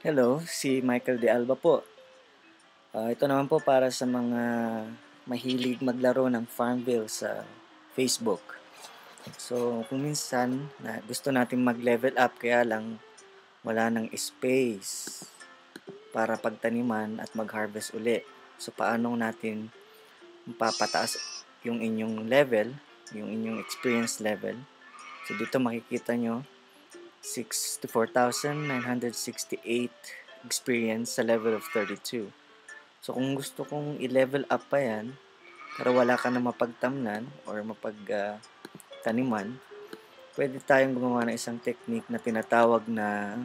Hello, si Michael De Alba po. Uh, ito naman po para sa mga mahilig maglaro ng Farmville sa Facebook. So, kung minsan na gusto natin mag-level up kaya lang wala nang space para pagtaniman at mag-harvest uli. So, paano natin mapapataas yung inyong level, yung inyong experience level. So, dito makikita nyo 64,968 experience sa level of 32. So, kung gusto kong i-level up pa yan, pero wala ka na mapagtamnan or mapagtaniman, uh, pwede tayong gumawa ng isang technique na tinatawag na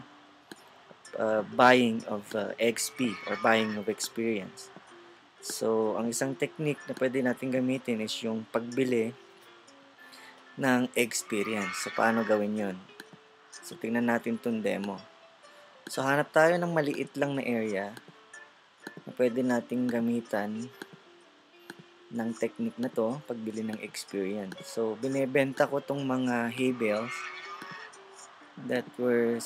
uh, buying of uh, XP or buying of experience. So, ang isang technique na pwede natin gamitin is yung pagbili ng experience. So, paano gawin yon? So, tingnan natin itong demo. So, hanap tayo ng maliit lang na area na pwede nating gamitan ng technique na to pagbili ng experience. So, binebenta ko tong mga hay bales that were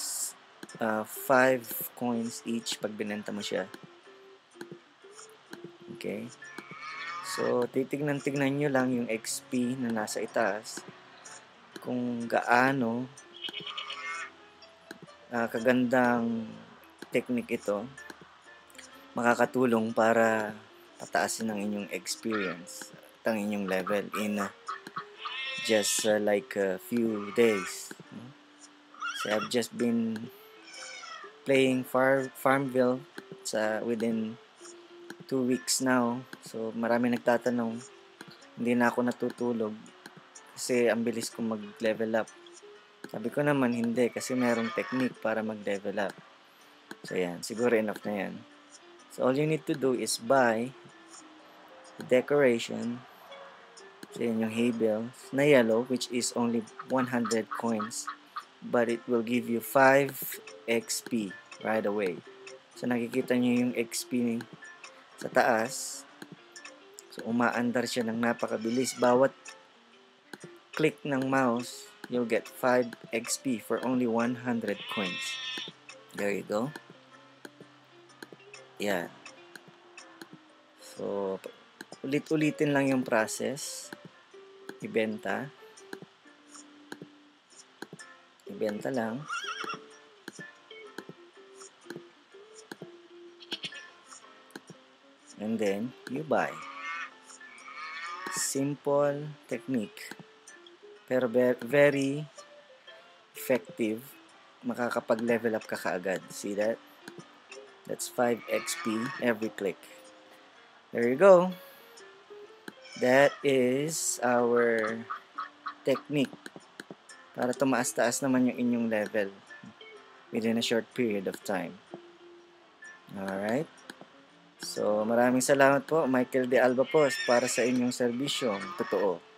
uh, 5 coins each pag binenta mo siya. Okay. So, titignan-tignan nyo lang yung XP na nasa itaas kung gaano uh, kagandang technique ito makakatulong para pataasin ang inyong experience at ang inyong level in uh, just uh, like a few days. So I've just been playing Far Farmville sa within two weeks now. So marami nagtatanong, hindi na ako natutulog kasi ang bilis ko mag-level up. Sabi ko naman hindi kasi merong technique para mag-level up. So yan, siguro enough na yan. So all you need to do is buy the decoration. So yung hay bales na yellow which is only 100 coins. But it will give you 5 XP right away. So nakikita nyo yung XP sa taas. So umaandar siya ng napakabilis. Bawat click ng mouse you'll get 5 XP for only 100 coins. There you go. Yan. So, ulit-ulitin lang yung process. Ibenta. Ibenta lang. And then, you buy. Simple technique pero very effective makakapag-level up ka kaagad. See that? That's 5 XP every click. There you go. That is our technique para tumaas-taas naman yung inyong level within a short period of time. Alright? So, maraming salamat po, Michael De Alba po, para sa inyong serbisyong totoo.